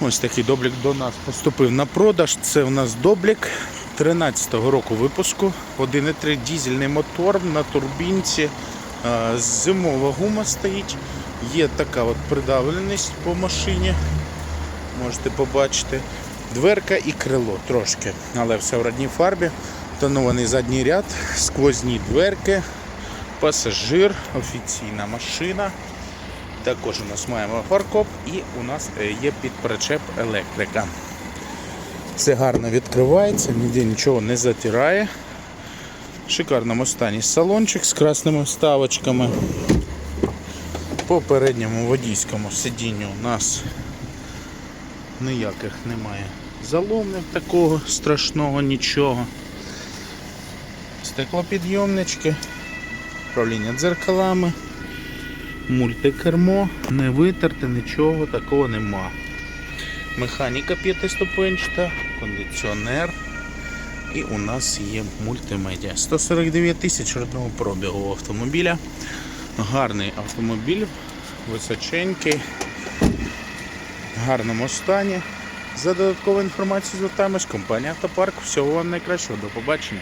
Ось такий доблік до нас поступив на продаж. Це у нас доблік 13-го року випуску. 1,3 дізельний мотор на турбінці. Е, Зимова гума стоїть. Є така от придавленість по машині. Можете побачити. Дверка і крило трошки, але все в родній фарбі. Тонований задній ряд, сквозні дверки, пасажир, офіційна машина. Також у нас маємо фаркоп і у нас е, є підпричеп електрика. Все гарно відкривається, ніде нічого не затирає. В шикарному стані салончик з красними вставочками. По передньому водійському сидінню у нас ніяких немає заломів такого страшного нічого. Стеклопідйомнички, управління дзеркалами, мультикермо, не витерте, нічого такого нема. Механіка п'ятиступенчата, кондиціонер. І у нас є мультимедіа. 149 тисяч родного пробігу автомобіля. Гарний автомобіль, височенький, в гарному стані. За додатковою інформацією звертаємось. Компанія Автопарк. Всього вам найкращого. До побачення.